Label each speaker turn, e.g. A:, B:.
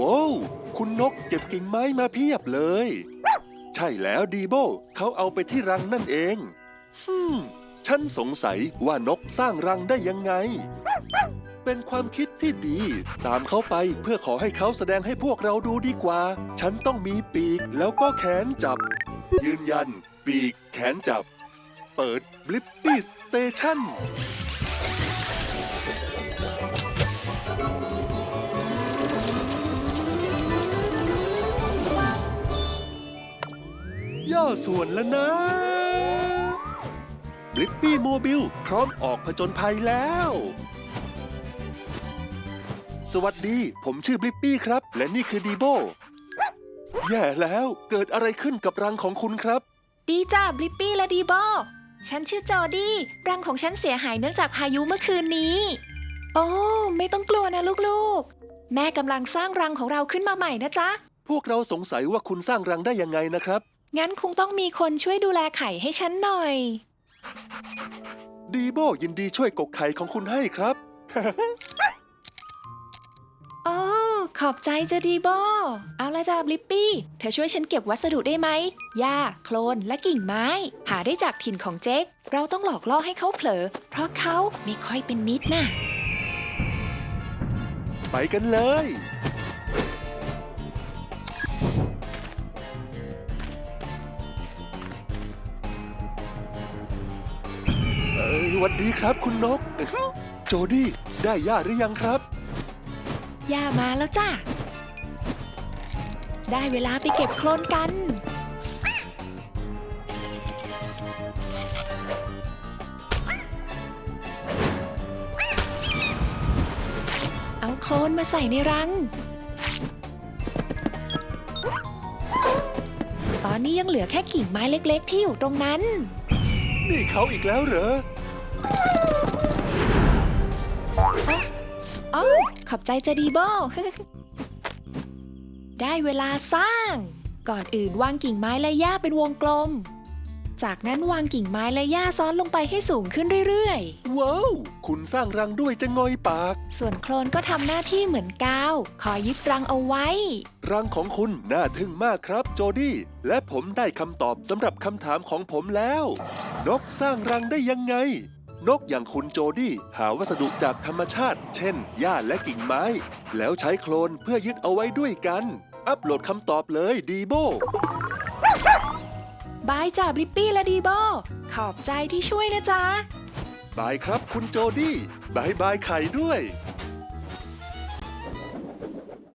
A: ว้าวคุณนกเก็บกิ่งไม้มาเพียบเลย ใช่แล้วดีโบเขาเอาไปที่รังนั่นเองฮึมฉันสงสัยว่านกสร้างรังได้ยังไง เป็นความคิดที่ดี ตามเขาไปเพื่อขอให้เขาแสดงให้พวกเราดูดีกว่า ฉันต้องมีปีกแล้วก็แขนจับ ยืนยัน ปีกแขนจับ เปิดบลิปปี้สเตชั่นย่อส่วนแล้วนะบลิปปี้โมบิลพร้อมออกผจญภัยแล้ว สวัสดี ผมชื่อบลิปปี้ครับ และนี่คือดีโบแย่แล้วเกิดอะไรขึ้นกับรังของคุณครับ
B: ดีจ้าบลิปปี้และดีบอฉันชื่อจอดี้รังของฉันเสียหายเนื่องจากพายุเมื่อคืนนี้ โอ้ ไม่ต้องกลัวนะลูกๆ แม่กำลังสร้างรังของเราขึ้นมาใหม่นะจ๊ะ
A: พวกเราสงสัยว่าคุณสร้างรังได้ยังไงนะครับ
B: งั้นคงต้องมีคนช่วยดูแลไข่ให้ฉันหน่อย
A: ดีโบยินดีช่วยกกไข่ของคุณให้ครับ
B: โอ้ ขอบใจจะดีบอเอาละจ้าบลิปปี้ เธอช่วยฉันเก็บวัสดุได้ไหม หญ้า โคลน และกิ่งไม้ หาได้จากถิ่นของเจ๊ก เราต้องหลอกล่อให้เขาเผลอ เพราะเขาไม่ค่อยเป็นมิตรน่ะ
A: ไปกันเลย เอ้ยหวัดดีครับคุณนก โจดี้ ได้ย่าหรือยังครับ
B: ย่ามาแล้วจ้าได้เวลาไปเก็บโคลนกัน เอาโคลนมาใส่ในรัง ตอนนี้ยังเหลือแค่กิ่งไม้เล็กๆ ที่อยู่ตรงนั้น
A: นี่เขาอีกแล้วเหรอ
B: อ๋อขอบใจจะดีโบ ได้เวลาสร้าง ก่อนอื่นวางกิ่งไม้และหญ้าเป็นวงกลม จากนั้นวางกิ่งไม้และหญ้าซ้อนลงไปให้สูงขึ้นเรื่อย
A: ว้าว คุณสร้างรังด้วยจะงอยปาก
B: ๆ ส่วนโคลนก็ทำหน้าที่เหมือนกาว คอยยึดรังเอาไว้
A: รังของคุณน่าทึ่งมากครับโจดี้ และผมได้คำตอบสำหรับคำถามของผมแล้ว นกสร้างรังได้ยังไง นกอย่างคุณโจดี้หาวัสดุจากธรรมชาติ เช่น หญ้าและกิ่งไม้ แล้วใช้โคลนเพื่อยึดเอาไว้ด้วยกัน อัปโหลดคำตอบเลยดีโบ
B: บายจ้าบลิปปี้และดีโบขอบใจที่ช่วยนะจ๊ะ
A: บายครับคุณโจดี้บายบายไข่ด้วย